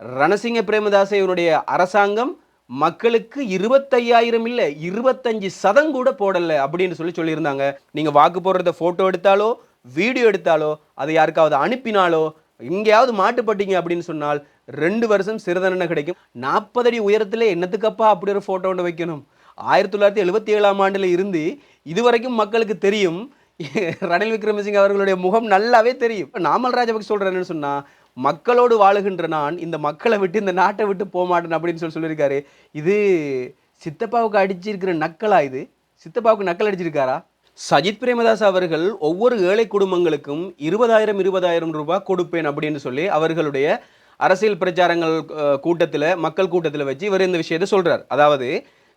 ரணசிங்க பிரேமதாசையனுடைய அரசாங்கம் மக்களுக்கு இருபத்தையாயிரம் இல்லை இருபத்தஞ்சு சதம் கூட போடலை அப்படின்னு சொல்லி சொல்லியிருந்தாங்க. நீங்கள் வாக்கு போடுறத ஃபோட்டோ எடுத்தாலோ வீடியோ எடுத்தாலோ அதை யாருக்காவது அனுப்பினாலோ எங்கேயாவது மாட்டுப்பட்டீங்க அப்படின்னு சொன்னால் ரெண்டு வருஷம் சிறுதண்டனை கிடைக்கும். நாற்பது அடி உயரத்தில் என்னத்துக்கப்பா அப்படி ஒரு ஃபோட்டோ ஒன்று வைக்கணும்? ஆயிரத்தி தொள்ளாயிரத்தி எழுபத்தி ஏழாம் ஆண்டில் இருந்து இதுவரைக்கும் மக்களுக்கு தெரியும். ரணில் விக்ரமசிங்க அவர்களுடைய முகம் நல்லாவே தெரியும். நாமல் ராஜபக்சே சொல்கிறேன்னு சொன்னால் மக்களோடு வாழுகின்ற நான் இந்த மக்களை விட்டு இந்த நாட்டை விட்டு போக மாட்டேன் அப்படின்னு சொல்லி சொல்லியிருக்காரு. இது சித்தப்பாவுக்கு அடிச்சிருக்கிற நக்கலா இது? சித்தப்பாவுக்கு நக்கல் அடிச்சிருக்காரா? சஜித் பிரேமதாஸ் அவர்கள் ஒவ்வொரு ஏழை குடும்பங்களுக்கும் இருபதாயிரம் இருபதாயிரம் ரூபாய் கொடுப்பேன் அப்படின்னு சொல்லி அவர்களுடைய அரசியல் பிரச்சாரங்கள் கூட்டத்தில் மக்கள் கூட்டத்தில் வச்சு இவர் இந்த விஷயத்தை சொல்கிறார் அதாவது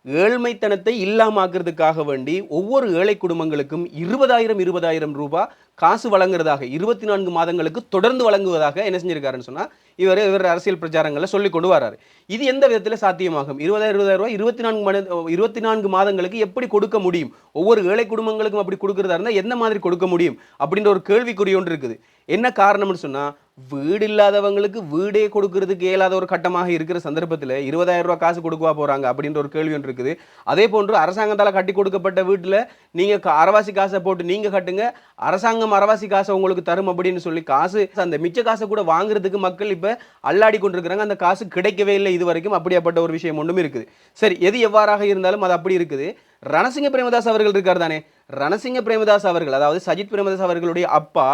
ஏழ்மைத்தனத்தை இல்லாமாக்குறதுக்காக வேண்டி ஒவ்வொரு ஏழை குடும்பங்களுக்கும் இருபதாயிரம் இருபதாயிரம் ரூபாய் காசு வழங்குறதாக இருபத்தி நான்கு மாதங்களுக்கு தொடர்ந்து வழங்குவதாக என்ன செஞ்சிருக்காருன்னு சொன்னால் இவர் இவர் அரசியல் பிரச்சாரங்களை சொல்லி கொண்டு வராரு. இது எந்த விதத்தில் சாத்தியமாகும்? இருபதாயிரம் இருபதாயிரம் ரூபாய் இருபத்தி நான்கு மணி இருபத்தி நான்கு மாதங்களுக்கு எப்படி கொடுக்க முடியும்? ஒவ்வொரு ஏழை குடும்பங்களுக்கும் அப்படி கொடுக்குறதா இருந்தால் எந்த மாதிரி கொடுக்க முடியும்? அப்படின்ற ஒரு கேள்விக்குறி ஒன்று இருக்குது. என்ன காரணம்னு சொன்னால் வீடு இல்லாதவங்களுக்கு வீடே கொடுக்கறதுக்கு இயலாத ஒரு கட்டமாக இருக்கிற சந்தர்ப்பத்தில் இருபதாயிரம் ரூபா காசு கொடுக்கவா போகிறாங்க அப்படின்ற ஒரு கேள்வி ஒன்று இருக்குது. அதே போன்று அரசாங்கத்தால் கட்டி கொடுக்கப்பட்ட வீட்டில் நீங்கள் அரவாசி காசை போட்டு நீங்கள் கட்டுங்க அரசாங்கம் அரவாசி காசை உங்களுக்கு தரும் அப்படின்னு சொல்லி காசு அந்த மிச்ச காசை கூட வாங்குறதுக்கு மக்கள் இப்போ அல்லாடி கொண்டிருக்கிறாங்க. அந்த காசு கிடைக்கவே இல்லை இது வரைக்கும் அப்படியாப்பட்ட ஒரு விஷயம் ஒன்றும் இருக்குது. சரி எது எவ்வாறாக இருந்தாலும் அது அப்படி இருக்குது. ரணசிங்க பிரேமதாஸ் அவர்கள் இருக்கார் தானே? ரணசிங்க பிரேமதாஸ் அவர்கள் அதாவது சஜித் பிரேமதாஸ் அவர்களுடைய அப்பா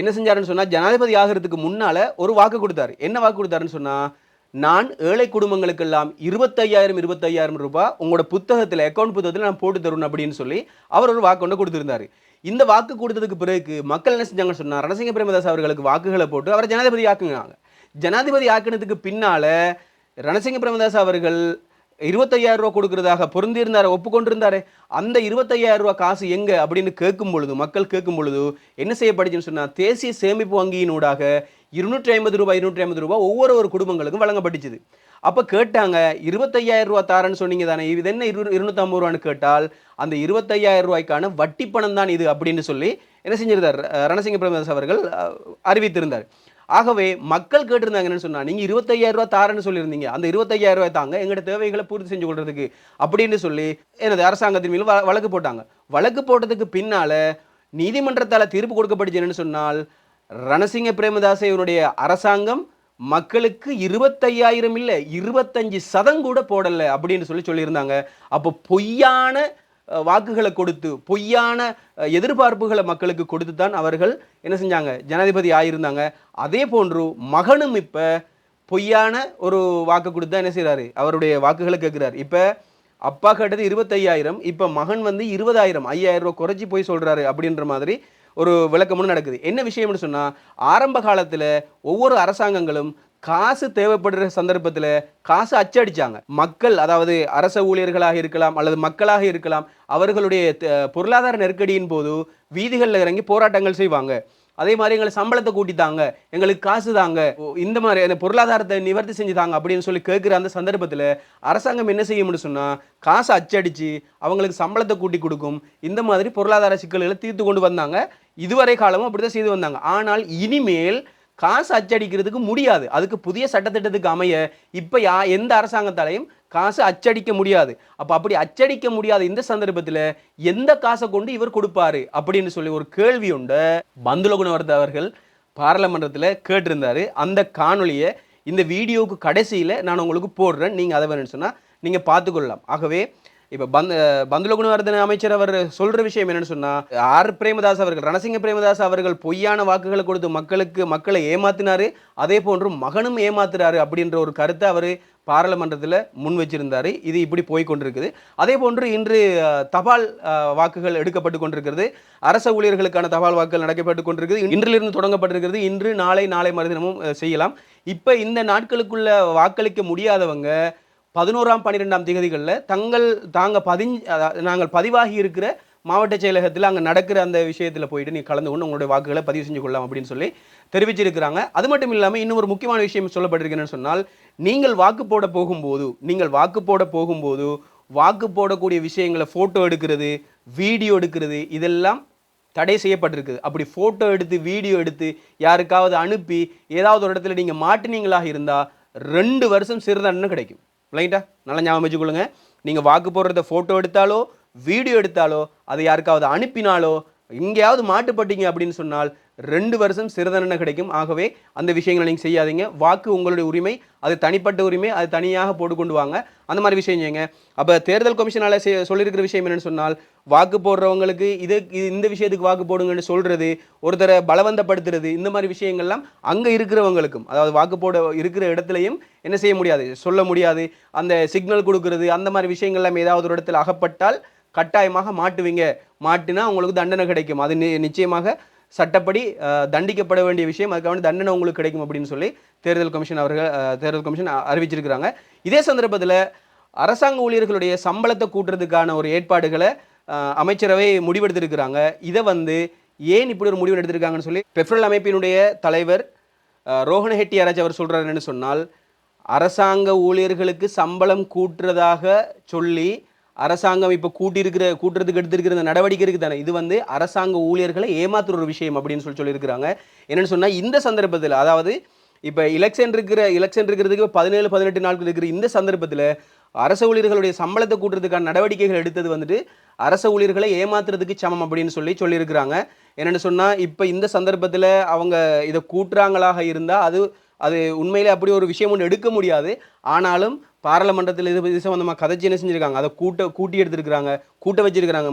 என்ன செஞ்சாருன்னு சொன்னால் ஜனாதிபதி ஆகிறதுக்கு முன்னால் ஒரு வாக்கு கொடுத்தாரு. என்ன வாக்கு கொடுத்தாருன்னு சொன்னால் நான் ஏழை குடும்பங்களுக்கெல்லாம் இருபத்தையாயிரம் இருபத்தையாயிரம் ரூபாய் உங்களோட புத்தகத்தில் அக்கௌண்ட் புத்தகத்தில் நான் போட்டு தருவேன் அப்படின்னு சொல்லி அவர் ஒரு வாக்கு ஒன்று கொடுத்துருந்தாரு. இந்த வாக்கு கொடுத்ததுக்கு பிறகு மக்கள் என்ன செஞ்சாங்கன்னு சொன்னால் ரணசிங்க பிரேமதாஸ் அவர்களுக்கு வாக்குகளை போட்டு அவரை ஜனாதிபதி ஆக்குனாங்க. ஜனாதிபதி ஆக்கினதுக்கு பின்னால் ரணசிங்க பிரேமதாஸ் அவர்கள் இருபத்தையாயிரம் ரூபா கொடுக்கறதாக பொருந்திருந்தார் ஒப்புக்கொண்டிருந்தாரு. அந்த இருபத்தையாயிரம் ரூபா காசு எங்க அப்படின்னு கேட்கும் பொழுது மக்கள் கேட்கும் பொழுது என்ன செய்யப்படுச்சுன்னு சொன்னா தேசிய சேமிப்பு வங்கியினூடாக இருநூற்றி ஐம்பது ரூபாய் இருநூற்றி ஐம்பது ரூபாய் ஒவ்வொரு ஒரு குடும்பங்களுக்கும் வழங்கப்பட்டுச்சுது அப்போ கேட்டாங்க இருபத்தையாயிரம் ரூபா தாரன்னு சொன்னீங்க தானே இது என்ன இரு இருநூற்றம்பது ரூபான்னு கேட்டால் அந்த இருபத்தையாயிரம் ரூபாய்க்கான வட்டி பணம் தான் இது அப்படின்னு சொல்லி என்ன செஞ்சிருந்தார் ரணசிங்க பிரேமதாஸ் அவர்கள் அறிவித்திருந்தார். ஆகவே மக்கள் கேட்டிருந்தாங்க என்னன்னு சொன்னா நீங்க இருபத்தையாயிரம் ரூபாய் தாரன்னு சொல்லியிருந்தீங்க. அந்த இருபத்தையாயிரம் ரூபாய் தாங்க எங்களோட தேவைகளை பூர்த்தி செஞ்சு கொள்றதுக்கு அப்படின்னு சொல்லி எனது அரசாங்கத்தின் மீது வ- வழக்கு போட்டாங்க. வழக்கு போட்டதுக்கு பின்னால நீதிமன்றத்தால் தீர்ப்பு கொடுக்கப்பட்டுச்சு என்னன்னு சொன்னால் ரணசிங்க பிரேமதாசை இவருடைய அரசாங்கம் மக்களுக்கு இருபத்தையாயிரம் இல்லை இருபத்தஞ்சு சதம் கூட போடலை அப்படின்னு சொல்லி சொல்லியிருந்தாங்க. அப்போ பொய்யான வாக்குகளை கொடுத்து பொய்யான எதிர்பார்ப்புகளை மக்களுக்கு கொடுத்து தான் அவர்கள் என்ன செஞ்சாங்க? ஜனாதிபதி ஆயிருந்தாங்க. அதே போன்று மகனும் இப்போ பொய்யான ஒரு வாக்கு கொடுத்து தான் என்ன செய்கிறாரு அவருடைய வாக்குகளை கேட்குறாரு. இப்போ அப்பா கேட்டது இருபத்தையாயிரம் இப்போ மகன் வந்து இருபதாயிரம் ஐயாயிரம் ரூபா குறைச்சி போய் சொல்கிறாரு அப்படின்ற மாதிரி ஒரு விளக்கமும் நடக்குது. என்ன விஷயம்னு சொன்னால் ஆரம்ப காலத்தில் ஒவ்வொரு அரசாங்கங்களும் காசு தேவைப்படுற சந்தர்ப்பத்தில் காசு அச்சடிச்சாங்க. மக்கள் அதாவது அரச ஊழியர்களாக இருக்கலாம் அல்லது மக்களாக இருக்கலாம் அவர்களுடைய பொருளாதார நெருக்கடியின் போது வீதிகளில் இறங்கி போராட்டங்கள் செய்வாங்க. அதே மாதிரி எங்களை சம்பளத்தை கூட்டி தாங்க எங்களுக்கு காசு தாங்க ஓ, இந்த மாதிரி அந்த பொருளாதாரத்தை நிவர்த்தி செஞ்சு தாங்க அப்படின்னு சொல்லி கேட்குற அந்த சந்தர்ப்பத்தில் அரசாங்கம் என்ன செய்யும்னு சொன்னால் காசை அச்சடித்து அவங்களுக்கு சம்பளத்தை கூட்டி கொடுக்கும் இந்த மாதிரி பொருளாதார சிக்கல்களை தீர்த்து கொண்டு வந்தாங்க. இதுவரை காலமும் அப்படி தான் செய்து வந்தாங்க. ஆனால் இனிமேல் காசு அச்சடிக்கிறதுக்கு முடியாது. அதுக்கு புதிய சட்டத்திட்டத்துக்கு அமைய இப்போ யா எந்த அரசாங்கத்தாலையும் காசு அச்சடிக்க முடியாது. அப்போ அப்படி அச்சடிக்க முடியாத இந்த சந்தர்ப்பத்தில் எந்த காசை கொண்டு இவர் கொடுப்பாரு அப்படின்னு சொல்லி ஒரு கேள்வி உண்டு பந்துலகுணவர்த்த அவர்கள் பாராளுமன்றத்தில் கேட்டிருந்தார். அந்த காணொளியை இந்த வீடியோவுக்கு கடைசியில் நான் உங்களுக்கு போடுறேன். நீங்கள் அதை வேணும்னு சொன்னால் நீங்கள் பார்த்துக்கொள்ளலாம். ஆகவே இப்போ பந்த பந்துல குணவர்தன அமைச்சர் அவர் சொல்ற விஷயம் என்னன்னு சொன்னா ஆர் பிரேமதாஸ் அவர்கள் ரணசிங்க பிரேமதாஸ் அவர்கள் பொய்யான வாக்குகளை கொடுத்து மக்களுக்கு மக்களை ஏமாத்தினாரு அதே போன்று மகனும் ஏமாத்துறாரு அப்படின்ற ஒரு கருத்தை அவர் பாராளுமன்றத்தில் முன் வச்சிருந்தார். இது இப்படி போய் கொண்டிருக்குது. அதே போன்று இன்று தபால் வாக்குகள் எடுக்கப்பட்டு கொண்டிருக்கிறது. அரச ஊழியர்களுக்கான தபால் வாக்குகள் நடக்கப்பட்டு கொண்டிருக்கிறது இன்றிலிருந்து தொடங்கப்பட்டிருக்கிறது. இன்று நாளை நாளை மறுதினமும் செய்யலாம். இப்போ இந்த நாட்களுக்குள்ள வாக்களிக்க முடியாதவங்க பதினோராம் பன்னிரெண்டாம் திகதிகளில் தங்கள் தாங்கள் பதிஞ் அதாவது நாங்கள் பதிவாகி இருக்கிற மாவட்ட செயலகத்தில் அங்கே நடக்கிற அந்த விஷயத்தில் போயிட்டு நீ கலந்து கொண்டு உங்களுடைய வாக்குகளை பதிவு செஞ்சு கொள்ளலாம் அப்படின்னு சொல்லி தெரிவிச்சிருக்கிறாங்க. அது மட்டும் இல்லாமல் இன்னும் ஒரு முக்கியமான விஷயம் சொல்லப்பட்டிருக்கிறேன்னு சொன்னால் நீங்கள் வாக்கு போட போகும்போது நீங்கள் வாக்கு போட போகும்போது வாக்கு போடக்கூடிய விஷயங்களை ஃபோட்டோ எடுக்கிறது வீடியோ எடுக்கிறது இதெல்லாம் தடை செய்யப்பட்டிருக்குது. அப்படி ஃபோட்டோ எடுத்து வீடியோ எடுத்து யாருக்காவது அனுப்பி ஏதாவது ஒரு இடத்துல நீங்கள் மாட்டினீங்களாக இருந்தால் ரெண்டு வருஷம் சிறு தண்டனை கிடைக்கும். ரைட்டா நல்லா ஞாபகம் வச்சுக்கொள்ளுங்க. நீங்கள் வாக்கு போடுறத ஃபோட்டோ எடுத்தாலோ வீடியோ எடுத்தாலோ அதை யாருக்காவது அனுப்பினாலோ எங்கேயாவது மாட்டுப்பட்டீங்க அப்படின்னு சொன்னால் ரெண்டு வருஷம் சிறுதண்டனை கிடைக்கும். ஆகவே அந்த விஷயங்களை நீங்கள் செய்யாதீங்க. வாக்கு உங்களுடைய உரிமை. அது தனிப்பட்ட உரிமை. அது தனியாக போட்டு கொண்டு வாங்க. அந்த மாதிரி விஷயம் செய்யுங்க. அப்போ தேர்தல் கமிஷனால் சொல்லியிருக்கிற விஷயம் என்னென்னு சொன்னால் வாக்கு போடுறவங்களுக்கு இது இது- இந்த விஷயத்துக்கு வாக்கு போடுங்கன்னு சொல்கிறது ஒருத்தரை பலவந்தப்படுத்துறது இந்த மாதிரி விஷயங்கள்லாம் அங்கே இருக்கிறவங்களுக்கும் அதாவது வாக்கு போட இருக்கிற இடத்துலையும் என்ன செய்ய முடியாது. சொல்ல முடியாது. அந்த சிக்னல் கொடுக்கறது அந்த மாதிரி விஷயங்கள்லாம் ஏதாவது ஒரு இடத்துல அகப்பட்டால் கட்டாயமாக மாட்டுவீங்க. மாட்டினா உங்களுக்கு தண்டனை கிடைக்கும். அது நி- நிச்சயமாக சட்டப்படி தண்டிக்கப்பட வேண்டிய விஷயம் அதுக்காக தண்டனை உங்களுக்கு கிடைக்கும் அப்படின்னு சொல்லி தேர்தல் கமிஷன் அவர்கள் தேர்தல் கமிஷன் அறிவிச்சிருக்கிறாங்க. இதே சந்தர்ப்பத்தில் அரசாங்க ஊழியர்களுடைய சம்பளத்தை கூட்டுறதுக்கான ஒரு ஏற்பாடுகளை அமைச்சரவை முடிவெடுத்திருக்கிறாங்க. இதை வந்து ஏன் இப்படி ஒரு முடிவு எடுத்திருக்காங்கன்னு சொல்லி பெப்ரல் அமைப்பினுடைய தலைவர் ரோஹன் ஹெட்டியாராஜ் அவர் சொல்கிறாருன்னு சொன்னால் அரசாங்க ஊழியர்களுக்கு சம்பளம் கூட்டுறதாக சொல்லி அரசாங்கம் இப்போ கூட்டியிருக்கிற கூட்டுறதுக்கு எடுத்திருக்கிற இந்த நடவடிக்கை இருக்குது தானே. இது வந்து அரசாங்க ஊழியர்களை ஏமாத்துற ஒரு விஷயம் அப்படின்னு சொல்லி சொல்லியிருக்கிறாங்க. என்னென்னு சொன்னால் இந்த சந்தர்ப்பத்தில் அதாவது இப்போ எலெக்ஷன் இருக்கிற எலெக்ஷன் இருக்கிறதுக்கு பதினேழு பதினெட்டு நாட்கள் இருக்கிற இந்த சந்தர்ப்பத்தில் அரச ஊழியர்களுடைய சம்பளத்தை கூட்டுறதுக்கான நடவடிக்கைகள் எடுத்தது வந்துட்டு அரச ஊழியர்களை ஏமாத்துறதுக்கு சமம் அப்படின்னு சொல்லி சொல்லியிருக்கிறாங்க. என்னென்னு சொன்னால் இப்போ இந்த சந்தர்ப்பத்தில் அவங்க இதை கூட்டுறாங்களாக இருந்தால் அது அது உண்மையிலே அப்படி ஒரு விஷயம் ஒன்று எடுக்க முடியாது. ஆனாலும் பாராளுமன்றத்தில் இது இது சம்மந்தமாக கதைச்சி என்ன செஞ்சுருக்காங்க? அதை கூட்ட கூட்டி எடுத்துருக்கிறாங்க. கூட்ட வச்சிருக்கிறாங்க.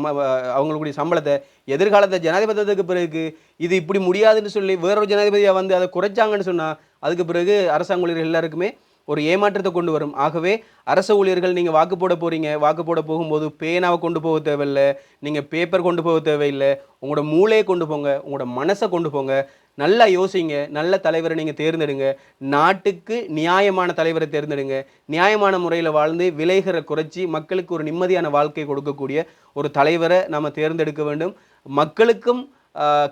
அவங்களுடைய சம்பளத்தை. எதிர்காலத்தை ஜனாதிபதிக்கு பிறகு இது இப்படி முடியாதுன்னு சொல்லி வேறொரு ஜனாதிபதியாக வந்து அதை குறைச்சாங்கன்னு சொன்னால் அதுக்கு பிறகு அரசாங்க ஊழியர்கள் எல்லாருக்குமே ஒரு ஏமாற்றத்தை கொண்டு வரும். ஆகவே அரசு ஊழியர்கள் நீங்கள் வாக்கு போட போகிறீங்க வாக்கு போட போகும்போது பேனாவை கொண்டு போக தேவையில்லை. நீங்கள் பேப்பர் கொண்டு போக தேவையில்லை. உங்களோட மூளையை கொண்டு போங்க. உங்களோட மனசை கொண்டு போங்க. நல்லா யோசிங்க நல்ல தலைவரை நீங்கள் தேர்ந்தெடுங்க. நாட்டுக்கு நியாயமான தலைவரை தேர்ந்தெடுங்க. நியாயமான முறையில் வாழ்ந்து விலைகளை குறைச்சி மக்களுக்கு ஒரு நிம்மதியான வாழ்க்கை கொடுக்கக்கூடிய ஒரு தலைவரை நம்ம தேர்ந்தெடுக்க வேண்டும். மக்களுக்கும்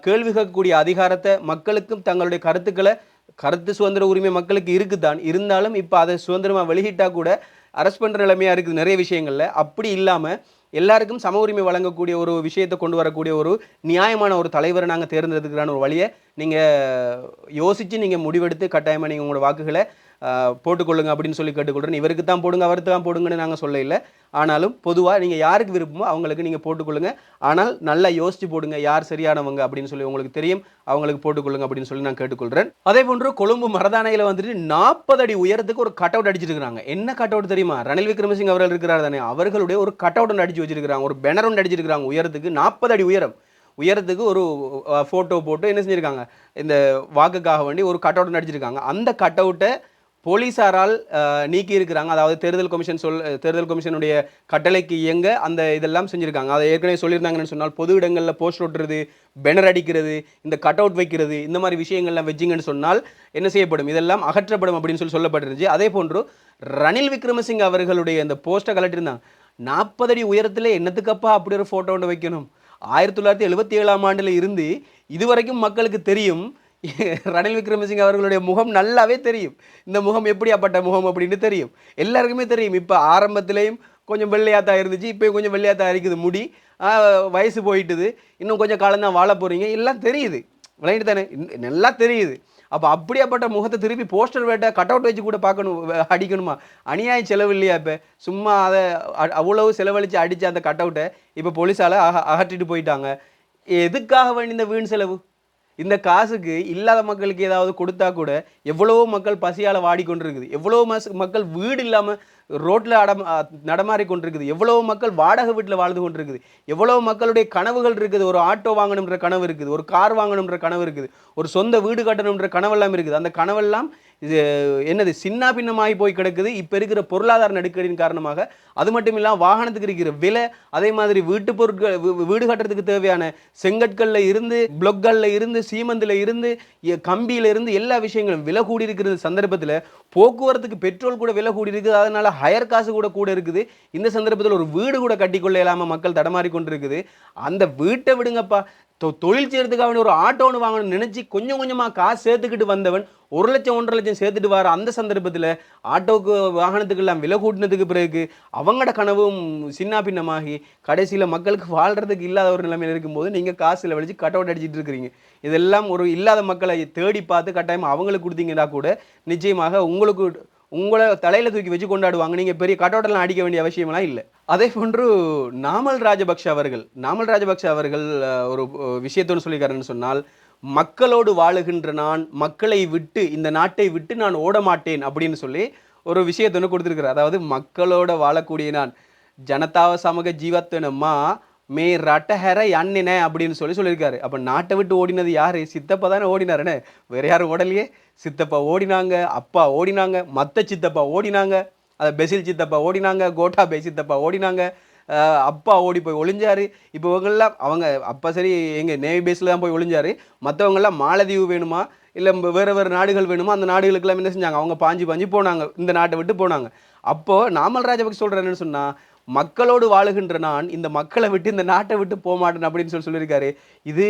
கேள்வி கேட்கக்கூடிய அதிகாரத்தை மக்களுக்கும் தங்களுடைய கருத்துக்களை கருத்து சுதந்திர உரிமை மக்களுக்கு இருக்குதான் இருந்தாலும் இப்போ அதை சுதந்திரமாக வெளியிட்டால் கூட அரெஸ்ட் பண்ணுற நிலைமையாக இருக்குது நிறைய விஷயங்களில். அப்படி இல்லாமல் எல்லாருக்கும் சம உரிமை வழங்கக்கூடிய ஒரு விஷயத்தை கொண்டு வரக்கூடிய ஒரு நியாயமான ஒரு தலைவரை நாங்கள் தேர்ந்தெடுத்துக்கிறான ஒரு வழியை நீங்கள் யோசித்து நீங்கள் முடிவெடுத்து கட்டாயமாக நீங்கள் உங்களோட வாக்குகளை போட்டுக்கொள்ளுங்க அப்படின்னு சொல்லி கேட்டுக்கொள்கிறேன் இவருக்கு தான் போடுங்க அவருக்கு தான் போடுங்கன்னு நாங்கள் சொல்ல இல்லை ஆனாலும் பொதுவாக நீங்கள் யாருக்கு விருப்பமோ அவங்களுக்கு நீங்கள் போட்டுக்கொள்ளுங்க. ஆனால் நல்லா யோசித்து போடுங்க யார் சரியானவங்க அப்படின்னு சொல்லி உங்களுக்கு தெரியும். அவங்களுக்கு போட்டுக்கொள்ளுங்க அப்படின்னு சொல்லி நான் கேட்டுக்கொள்கிறேன் அதே போன்று கொழும்பு மரதானையில் வந்துட்டு நாற்பது அடி உயரத்துக்கு ஒரு கட் அவுட் அடிச்சிருக்காங்க என்ன கட் அவுட் தெரியுமா? ரணில் விக்ரமசிங் அவர்கள் இருக்கிறார் தானே. அவர்களுடைய ஒரு கட் அவுட் ஒன்று அடிச்சு வச்சிருக்கிறாங்க. ஒரு பேனர் ஒன்று அடிச்சிருக்கிறாங்க. உயரத்துக்கு நாற்பது அடி உயரம். உயரத்துக்கு ஒரு ஃபோட்டோ போட்டு என்ன செஞ்சுருக்காங்க? இந்த வாக்குக்காக வேண்டி ஒரு கட் அவுட் அடிச்சிருக்காங்க. அந்த கட் அவுட்டை போலீஸாரால் நீக்கி இருக்கிறாங்க அதாவது தேர்தல் கமிஷன் சொல் தேர்தல் கமிஷனுடைய கட்டளைக்கு இயங்க அந்த இதெல்லாம் செஞ்சுருக்காங்க. அதை ஏற்கனவே சொல்லியிருந்தாங்கன்னு சொன்னால் பொது இடங்களில் போஸ்ட் ஒட்டுறது பேனர் அடிக்கிறது இந்த கட் அவுட் வைக்கிறது இந்த மாதிரி விஷயங்கள்லாம் வச்சிங்கன்னு சொன்னால் என்ன செய்யப்படும்? இதெல்லாம் அகற்றப்படும் அப்படின்னு சொல்லி சொல்லப்பட்டிருந்துச்சு. அதே போன்று ரணில் விக்ரமசிங்க அவர்களுடைய அந்த போஸ்ட்டை கலட்டிருந்தாங்க நாற்பது அடி உயரத்தில் என்னத்துக்கப்பா அப்படி ஒரு ஃபோட்டோ ஒன்று வைக்கணும்? ஆயிரத்தி தொள்ளாயிரத்தி எழுபத்தி ஏழாம் ஆண்டில் இருந்து இதுவரைக்கும் மக்களுக்கு தெரியும் ரணில் விக்ரமசிங்க அவர்களுடைய முகம் நல்லாவே தெரியும். இந்த முகம் எப்படியாப்பட்ட முகம் அப்படின்னு தெரியும். எல்லாருக்குமே தெரியும். இப்போ ஆரம்பத்துலேயும் கொஞ்சம் வெள்ளையாத்தான் இருந்துச்சு. இப்போ கொஞ்சம் வெள்ளையாத்தான் இருக்குது முடி. வயசு போயிட்டுது. இன்னும் கொஞ்சம் காலம் தான் வாழ போகிறீங்க எல்லாம் தெரியுது. விளையாட்டு தானே? நல்லா தெரியுது. அப்போ அப்படியாப்பட்ட முகத்தை திருப்பி போஸ்டர் வேட்டை கட் அவுட் வச்சு கூட பார்க்கணும் அடிக்கணுமா? அநியாய செலவு இல்லையா இப்போ? சும்மா அதை அ- அவ்வளவு செலவழித்து அடித்த அந்த கட் அவுட்டை இப்போ போலீஸால் அக அகற்றிட்டு போயிட்டாங்க. எதுக்காக வேண்டி இந்த வீண் செலவு? இந்த காசுக்கு இல்லாத மக்களுக்கு ஏதாவது கொடுத்தா கூட எவ்வளவோ மக்கள் பசியால் வாடிக்கொண்டிருக்குது. எவ்வளோ மஸ் மக்கள் வீடு இல்லாமல் ரோட்டில் அடம் நடமாறி கொண்டிருக்குது. எவ்வளவோ மக்கள் வாடகை வீட்டில் வாழ்ந்து கொண்டிருக்குது. எவ்வளோ மக்களுடைய கனவுகள் இருக்குது. ஒரு ஆட்டோ வாங்கணுன்ற கனவு இருக்குது. ஒரு கார் வாங்கணுன்ற கனவு இருக்குது. ஒரு சொந்த வீடு கட்டணுன்ற கனவெல்லாம் இருக்குது. அந்த கனவெல்லாம் இது என்னது சின்ன பின்னமாகி போய் கிடக்குது. இப்போ இருக்கிற பொருளாதார நெருக்கடியின் காரணமாக அது மட்டும் இல்லாமல் வாகனத்துக்கு இருக்கிற விலை அதே மாதிரி வீட்டு பொருட்கள் வீடு கட்டுறதுக்கு தேவையான செங்கற்களில் இருந்து பிளொக்கல்ல இருந்து சீமந்தில் இருந்து கம்பியில இருந்து எல்லா விஷயங்களும் விலை கூடி இருக்கிற சந்தர்ப்பத்தில் போக்குவரத்துக்கு பெட்ரோல் கூட விலை கூடி இருக்குது. அதனால ஹையர் காசு கூட கூட இருக்குது. இந்த சந்தர்ப்பத்தில் ஒரு வீடு கூட கட்டிக்கொள்ள இல்லாமல் மக்கள் தடமாறி கொண்டிருக்குது. அந்த வீட்டை விடுங்கப்பா. தொழில் செய்கிறதுக்காக ஒரு ஆட்டோ ஒன்று வாங்கணும்னு நினச்சி கொஞ்சம் கொஞ்சமாக காசு சேர்த்துக்கிட்டு வந்தவன் ஒரு லட்சம் ஒன்றரை லட்சம் சேர்த்துட்டு வர அந்த சந்தர்ப்பத்தில் ஆட்டோக்கு வாகனத்துக்கு எல்லாம் விலை கூட்டினதுக்கு பிறகு அவங்களோட கனவும் சின்ன பின்னமாகி கடைசியில் மக்களுக்கு வாழ்கிறதுக்கு இல்லாத ஒரு நிலைமையில் இருக்கும்போது நீங்கள் காசு செலவழிச்சு கட் அவுட் அடிச்சிட்டு இருக்கிறீங்க. இதெல்லாம் ஒரு இல்லாத மக்களை தேடி பார்த்து கட்டாயம் அவங்களுக்கு கொடுத்தீங்கன்னா கூட நிச்சயமாக உங்களுக்கு உங்களை தலையில் தூக்கி வச்சு கொண்டாடுவாங்க. நீங்கள் பெரிய கட்டோட்டெல்லாம் அடிக்க வேண்டிய அவசியமெல்லாம் இல்லை. அதே போன்று நாமல் ராஜபக்ஷ அவர்கள் நாமல் ராஜபக்ஷ அவர்கள் ஒரு விஷயத்தோடு சொல்லியிருக்காருன்னு சொன்னால் மக்களோடு வாழுகின்ற நான் மக்களை விட்டு இந்த நாட்டை விட்டு நான் ஓட மாட்டேன் அப்படின்னு சொல்லி ஒரு விஷயத்தொன்று கொடுத்துருக்காரு அதாவது மக்களோட வாழக்கூடிய நான். ஜனதாவ சமூக ஜீவத்தனம்மா மே ரட்டஹர அண்ணினே அப்படின்னு சொல்லி சொல்லியிருக்காரு. அப்போ நாட்டை விட்டு ஓடினது யார்? சித்தப்பா தானே ஓடினாருன்னு வேறு யாரும் ஓடலையே? சித்தப்பா ஓடினாங்க அப்பா ஓடினாங்க மற்ற சித்தப்பா ஓடினாங்க. அதை பெசில் சித்தப்பா ஓடினாங்க கோட்டாபே சித்தப்பா ஓடினாங்க. அப்பா ஓடி போய் ஒளிஞ்சாரு. இப்போ இவங்கெல்லாம் அவங்க அப்பா சரி எங்கள் நேவி பேஸில் தான் போய் ஒளிஞ்சாரு. மற்றவங்கெல்லாம் மாலதீவு வேணுமா? இல்லை வேறு வேறு நாடுகள் வேணுமா? அந்த நாடுகளுக்கெல்லாம் என்ன செஞ்சாங்க? அவங்க பாஞ்சு பாஞ்சு போனாங்க. இந்த நாட்டை விட்டு போனாங்க. அப்போது நாமல் ராஜபக்சே சொல்கிறேன்னு சொன்னால் மக்களோடு வாழுகின்ற நான் இந்த மக்களை விட்டு இந்த நாட்டை விட்டு போக மாட்டேன் அப்படின்னு சொல்லி சொல்லியிருக்காரு. இது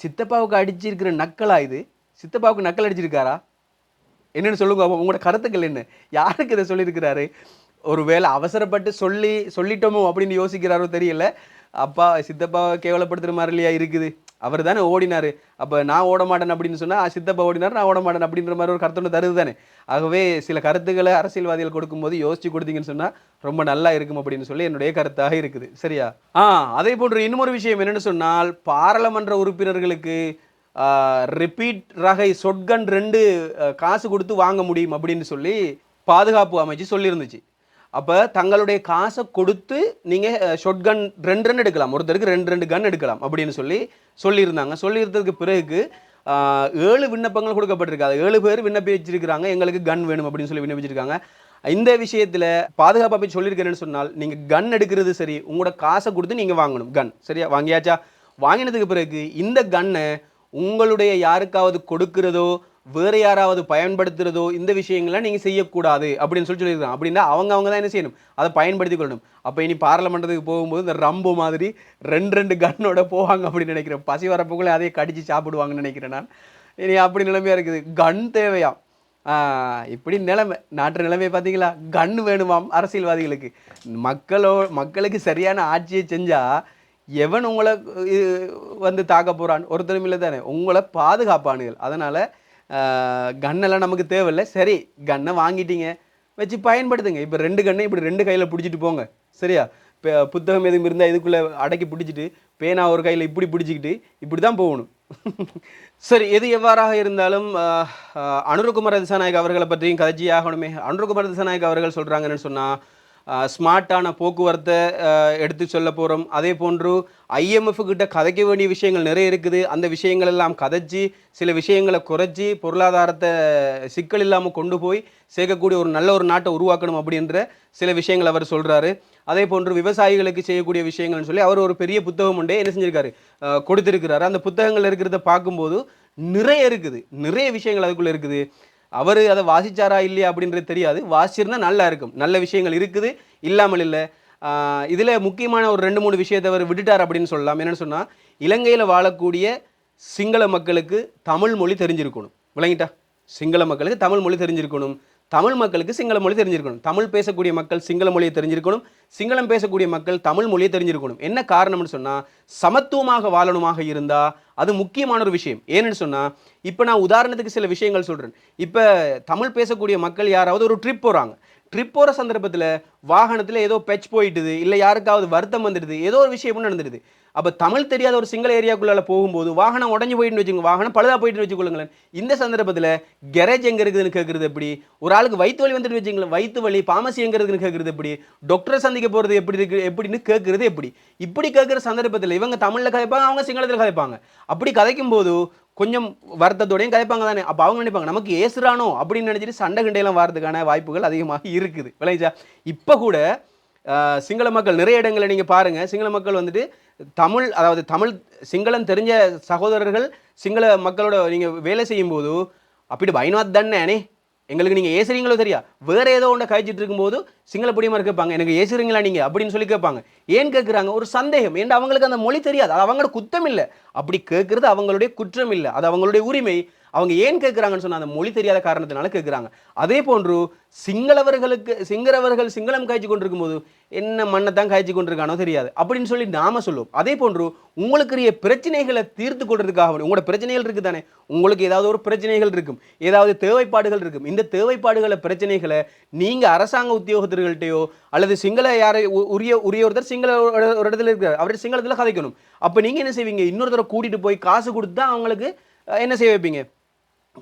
சித்தப்பாவுக்கு அடிச்சிருக்கிற நக்கலா இது? சித்தப்பாவுக்கு நக்கல் அடிச்சிருக்காரா? என்னென்னு சொல்லுங்க உங்களோட கருத்துக்கள் என்ன? யாருக்கு இதை சொல்லியிருக்கிறாரு? ஒருவேளை அவசரப்பட்டு சொல்லி சொல்லிட்டோமோ அப்படின்னு யோசிக்கிறாரோ தெரியல. அப்பா சித்தப்பாவை கேவலப்படுத்துகிற மாதிரி இல்லையா இருக்குது? அவர் தானே ஓடினாரு. அப்போ நான் ஓட மாட்டேன் அப்படின்னு சொன்னால் சித்தப்பா ஓடினார் நான் ஓட மாட்டேன் அப்படின்ற மாதிரி ஒரு கருத்து தருது தானே. ஆகவே சில கருத்துக்களை அரசியல்வாதிகள் கொடுக்கும்போது யோசிச்சு கொடுத்தீங்கன்னு சொன்னால் ரொம்ப நல்லா இருக்கும் அப்படின்னு சொல்லி என்னுடைய கருத்தாக இருக்குது. சரியா? ஆ அதே போன்று இன்னொரு விஷயம் என்னென்னு சொன்னால் பாராளுமன்ற உறுப்பினர்களுக்கு ரிப்பீட் ரகை சொட்கன் ரெண்டு காசு கொடுத்து வாங்க முடியும் அப்படின்னு சொல்லி பாதுகாப்பு அமைச்சு சொல்லியிருந்துச்சு. அப்போ தங்களுடைய காசை கொடுத்து நீங்கள் ஷொட்கன் ரெண்டு ரெண்டு எடுக்கலாம். ஒருத்தருக்கு ரெண்டு ரெண்டு கன் எடுக்கலாம் அப்படின்னு சொல்லி சொல்லியிருந்தாங்க. சொல்லியிருந்ததுக்கு பிறகு ஏழு விண்ணப்பங்கள் கொடுக்கப்பட்டிருக்கு. அது ஏழு பேர் விண்ணப்பிச்சிருக்கிறாங்க. எங்களுக்கு கன் வேணும் அப்படின்னு சொல்லி விண்ணப்பிச்சிருக்காங்க. இந்த விஷயத்தில் பாதுகாப்பு அமைச்சு சொல்லியிருக்கிறேன்னு சொன்னால் நீங்கள் கன் எடுக்கிறது சரி உங்களோட காசை கொடுத்து நீங்கள் வாங்கணும். கன் சரியா? வாங்கியாச்சா? வாங்கினதுக்கு பிறகு இந்த கன்னை உங்களுடைய யாருக்காவது கொடுக்கிறதோ வேறு யாராவது பயன்படுத்துகிறதோ இந்த விஷயங்கள்லாம் நீங்கள் செய்யக்கூடாது அப்படின்னு சொல்லி சொல்லியிருக்காங்க. அப்படின்னா அவங்க அவங்க தான் என்ன செய்யணும்? அதை பயன்படுத்தி கொள்ளணும். அப்போ இனி பாராளுமன்றத்துக்கு போகும்போது இந்த ரம்பு மாதிரி ரெண்டு ரெண்டு கன்னோட போவாங்க அப்படின்னு நினைக்கிறேன். பசி வரப்புக்குள்ளே அதையே கடித்து சாப்பிடுவாங்கன்னு நினைக்கிறேன் நான். இனி அப்படி நிலைமையாக இருக்குது. கன் தேவையாம் இப்படி நிலைமை. நாட்டு நிலைமை பார்த்தீங்களா கன் வேணுமாம் அரசியல்வாதிகளுக்கு. மக்களோ மக்களுக்கு சரியான ஆட்சியை செஞ்சால் எவன் உங்களை வந்து தாக்க போகிறான் ஒருத்தரும் இல்லை தானே. உங்களை பாதுகாப்பானுகள். அதனால் கன்னெல்லாம் நமக்கு தேவையில்லை. சரி கன்னை வாங்கிட்டீங்க. வச்சு பயன்படுத்துங்க. இப்போ ரெண்டு கண்ணை இப்படி ரெண்டு கையில் பிடிச்சிட்டு போங்க. சரியா? இப்போ புத்தகம் எதுவும் இருந்தால் இதுக்குள்ளே அடக்கி பிடிச்சிட்டு பேனா ஒரு கையில் இப்படி பிடிச்சிக்கிட்டு இப்படி தான் போகணும். சரி எது எவ்வாறாக இருந்தாலும் அனுருகுமார ஆஹ், திசாநாயக் அவர்களை பற்றியும் கதைச்சி ஆகணுமே அனுருகுமார திசாநாயக் அவர்கள் சொல்கிறாங்கன்னு சொன்னால் ஸ்மார்ட்டான போக்குவரத்தை எடுத்து சொல்ல போகிறோம் அதே போன்று ஐஎம்எஃப் கிட்ட கதைக்க வேண்டிய விஷயங்கள் நிறைய இருக்குது. அந்த விஷயங்கள் எல்லாம் கதைச்சி சில விஷயங்களை குறைச்சி பொருளாதாரத்தை சிக்கல் இல்லாமல் கொண்டு போய் சேர்க்கக்கூடிய ஒரு நல்ல ஒரு நாட்டை உருவாக்கணும் அப்படின்ற சில விஷயங்கள் அவர் சொல்கிறாரு அதே போன்று விவசாயிகளுக்கு செய்யக்கூடிய விஷயங்கள்னு சொல்லி அவர் ஒரு பெரிய புத்தகம் உண்டே என்ன செஞ்சிருக்காரு? கொடுத்துருக்கிறாரு. அந்த புத்தகங்கள் இருக்கிறத பார்க்கும்போது நிறைய இருக்குது. நிறைய விஷயங்கள் அதுக்குள்ளே இருக்குது. அவர் அதை வாசிச்சாரா இல்லையா அப்படின்றது தெரியாது. வாசிச்சிருந்தா நல்லா இருக்கும். நல்ல விஷயங்கள் இருக்குது. இல்லாமல் இல்லை. இதில் முக்கியமான ஒரு ரெண்டு மூணு விஷயத்தை அவர் விட்டுட்டார் அப்படின்னு சொல்லலாம். என்னென்னு சொன்னால் இலங்கையில் வாழக்கூடிய சிங்கள மக்களுக்கு தமிழ் மொழி தெரிஞ்சிருக்கணும். விளங்கிட்டா? சிங்கள மக்களுக்கு தமிழ் மொழி தெரிஞ்சிருக்கணும். தமிழ் மக்களுக்கு சிங்கள மொழி தெரிஞ்சிருக்கணும். தமிழ் பேசக்கூடிய மக்கள் சிங்கள மொழியை தெரிஞ்சிருக்கணும். சிங்களம் பேசக்கூடிய மக்கள் தமிழ் மொழியை தெரிஞ்சிருக்கணும். என்ன காரணம்னு சொன்னால் சமத்துவமாக வாழணுமாக இருந்தால் அது முக்கியமான ஒரு விஷயம். ஏன்னு சொன்னால் இப்போ நான் உதாரணத்துக்கு சில விஷயங்கள் சொல்கிறேன் இப்போ தமிழ் பேசக்கூடிய மக்கள் யாராவது ஒரு ட்ரிப் போகிறாங்க ட்ரிப் போகிற சந்தர்ப்பத்தில் வாகனத்தில் ஏதோ பெச் போயிட்டுது இல்லை யாருக்காவது வருத்தம் வந்துடுது ஏதோ ஒரு விஷயம் நடந்துடுது. அப்போ தமிழ் தெரியாத ஒரு சிங்கள ஏரியாக்குள்ளால போகும்போது வாகனம் உடஞ்சி போயிட்டுன்னு வச்சுக்கோங்க வாகனம் பழுதாக போயிட்டு வச்சுக்கொள்ளுங்களேன் இந்த சந்தர்ப்பத்தில் கேரேஜ் எங்கே இருக்குதுன்னு கேட்குறது எப்படி? ஒரு ஆளுக்கு வயிற்று வலி வந்துட்டு வச்சுங்களேன் வயிற்று வலி பாமசி எங்கே இருக்குதுன்னு கேட்குறது எப்படி? டாக்டரை சந்திக்க போகிறது எப்படி இருக்கு எப்படின்னு கேட்குறது எப்படி? இப்படி கேட்குற சந்தர்ப்பத்தில் இவங்க தமிழில் கதைப்பாங்க அவங்க சிங்களத்தில் கதைப்பாங்க. அப்படி கதைக்கும் போது கொஞ்சம் வருத்தத்தோடையும் கதைப்பாங்க தானே. அப்போ அவங்க நினைப்பாங்க நமக்கு ஏசுறானோ? அப்படின்னு நினச்சிட்டு சண்டை கிண்டையெல்லாம் வரதுக்கான வாய்ப்புகள் அதிகமாக இருக்குது. விளைஞ்சா? இப்போ கூட சிங்கள மக்கள் நிறைய இடங்களை நீங்கள் பாருங்கள் சிங்கள மக்கள் வந்துட்டு தமிழ் அதாவது தமிழ் சிங்களம் தெரிஞ்ச சகோதரர்கள் சிங்கள மக்களோட நீங்கள் வேலை செய்யும்போது அப்படி பைனாத் தானே எங்களுக்கு நீங்கள் ஏசுறீங்களோ சரியா வேறு ஏதோ ஒன்றை கழிச்சிட்டு இருக்கும்போது சிங்கள பிடிமார் கேட்பாங்க எனக்கு ஏசுறீங்களா நீங்கள் அப்படின்னு சொல்லி கேட்பாங்க. ஏன் கேட்குறாங்க? ஒரு சந்தேகம். ஏன் அவங்களுக்கு அந்த மொழி தெரியாது? அது அவங்களோட குத்தம் இல்லை. அப்படி கேட்குறது அவங்களுடைய குற்றம் இல்லை. அது அவங்களுடைய உரிமை. அவங்க ஏன் கேட்குறாங்கன்னு சொன்னால் அந்த மொழி தெரியாத காரணத்தினால கேட்குறாங்க. அதே போன்று சிங்களவர்களுக்கு சிங்களவர்கள் சிங்களம் காய்ச்சி கொண்டிருக்கும் போது என்ன மண்ணை தான் காய்ச்சி கொண்டிருக்கானோ தெரியாது. அப்படின்னு சொல்லி நாம சொல்லுவோம். அதே போன்று உங்களுக்குரிய பிரச்சனைகளை தீர்த்து கொள்றதுக்காக உங்களோட பிரச்சனைகள் இருக்குது தானே உங்களுக்கு ஏதாவது ஒரு பிரச்சனைகள் இருக்கும். ஏதாவது தேவைப்பாடுகள் இருக்கும். இந்த தேவைப்பாடுகளை பிரச்சனைகளை நீங்கள் அரசாங்க உத்தியோகத்தை உத்தியோகத்தர்கள்ட்டையோ அல்லது சிங்கள யாரை உரிய உரிய ஒருத்தர் சிங்கள ஒரு இடத்துல இருக்கிறார். அவர் சிங்களத்தில் கதைக்கணும். அப்போ நீங்கள் என்ன செய்வீங்க? இன்னொருத்தரை கூட்டிகிட்டு போய் காசு கொடுத்து தான் அவங்களுக்கு என்ன செய்ய வைப்பீங்க?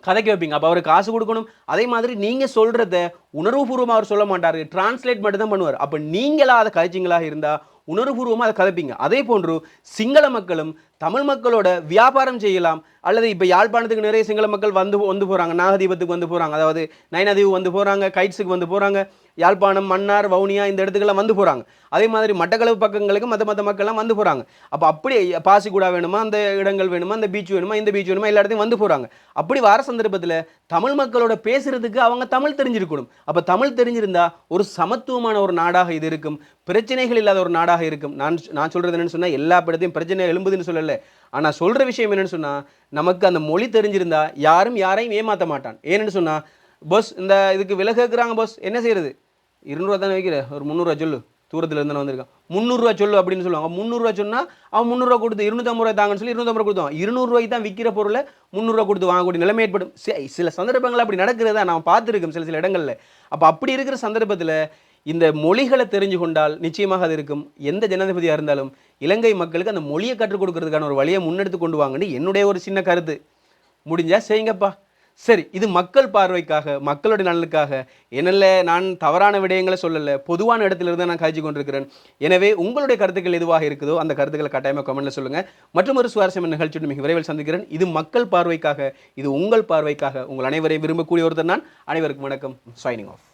கதைக்க வைப்பீங்க. அப்போ அவருக்கு காசு கொடுக்கணும். அதே மாதிரி நீங்கள் சொல்கிறத உணர்வுபூர்வமாக அவர் சொல்ல மாட்டார். டிரான்ஸ்லேட் மட்டும் தான் பண்ணுவார். அப்போ நீங்களா அதை கதைச்சிங்களாக இருந்தால் உணர்வுபூர்வமாக அதை கதைப்பீங்க. அதே போன்று சிங்கள மக்களும் தமிழ் மக்களோட வியாபாரம் செய்யலாம் அல்லது இப்போ யாழ்ப்பாணத்துக்கு நிறைய சிங்கள மக்கள் வந்து வந்து போகிறாங்க நாகதீபத்துக்கு வந்து போகிறாங்க அதாவது நயனாதீவு வந்து போகிறாங்க கைட்ஸுக்கு வந்து போகிறாங்க யாழ்ப்பாணம் மன்னார் வவுனியா இந்த இடத்துக்கெல்லாம் வந்து போகிறாங்க அதே மாதிரி மட்டக்களவு பக்கங்களுக்கு மற்ற மற்ற மக்கள்லாம் வந்து போகிறாங்க அப்போ அப்படி பாசிக்குடா வேணுமா அந்த இடங்கள் வேணுமா அந்த பீச் வேணுமா இந்த பீச் வேணுமா எல்லா இடத்தையும் வந்து போகிறாங்க அப்படி வர சந்தர்ப்பத்தில் தமிழ் மக்களோட பேசுகிறதுக்கு அவங்க தமிழ் தெரிஞ்சிருக்கணும். அப்போ தமிழ் தெரிஞ்சிருந்தா ஒரு சமத்துவமான ஒரு நாடாக இது இருக்கும். பிரச்சனைகள் இல்லாத ஒரு நாடாக இருக்கும். நான் நான் சொல்கிறது என்னென்னு சொன்னால் எல்லா இடத்தையும் பிரச்சனை எழும்புதுன்னு சொல்லலை. ஆனால் சொல்கிற விஷயம் என்னென்னு சொன்னால் நமக்கு அந்த மொழி தெரிஞ்சிருந்தா யாரும் யாரையும் ஏமாற்ற மாட்டான். ஏன்னு சொன்னால் பஸ் இந்த இதுக்கு விலை கேட்குறாங்க பஸ். என்ன செய்யறது? இருநூறுவா தானே வைக்கிற. ஒரு முந்நூறுவா சொல்லு. தூரத்தில் இருந்து வந்திருக்கான். முந்நூறுரூவா சொல்லு அப்படின்னு சொல்லுவாங்க. முந்நூறுரூவா சொன்னால் அவன் முந்நூறுரூவா கொடுத்து இருநூற்றம்பது ரூபாய் தாங்கன்னு சொல்லி இருநூற்றம்பது ரூபா கொடுத்தான் இருநூறுவாய்க்கு தான் விற்கிற பொருளை முந்நூறுரூவா கொடுத்து வாங்கக்கூடிய நிலைமை ஏற்படும். சில சந்தர்ப்பங்கள் அப்படி நடக்கிறதா நான் பார்த்துருக்கேன் சில சில இடங்களில். அப்போ அப்படி இருக்கிற சந்தர்ப்பத்தில் இந்த மொழிகளை தெரிஞ்சு கொண்டால் நிச்சயமாக அது இருக்கும். எந்த ஜனாதிபதியாக இருந்தாலும் இலங்கை மக்களுக்கு அந்த மொழியை கற்றுக் கொடுக்கறதுக்கான ஒரு வழியை முன்னெடுத்து கொண்டு வாங்கன்னு என்னுடைய ஒரு சின்ன கருத்து. முடிஞ்சால் செய்யுங்கப்பா. சரி இது மக்கள் பார்வைக்காக மக்களுடைய நலனுக்காக. என்னல்ல நான் தவறான விடயங்களை சொல்லலை பொதுவான இடத்துல இருந்து நான் காய்ச்சி கொண்டிருக்கிறேன். எனவே உங்களுடைய கருத்துக்கள் எதுவாக இருக்குதோ அந்த கருத்துக்களை கட்டாயமாக கமெண்ட்டில் சொல்லுங்கள் மற்றும் ஒரு சுவாரஸ்யமான நிகழ்ச்சியுடன் மிக விரைவில் சந்திக்கிறேன். இது மக்கள் பார்வைக்காக இது உங்கள் பார்வைக்காக உங்கள் அனைவரையும் விரும்பக்கூடிய ஒருத்தர் நான். அனைவருக்கும் வணக்கம். Signing off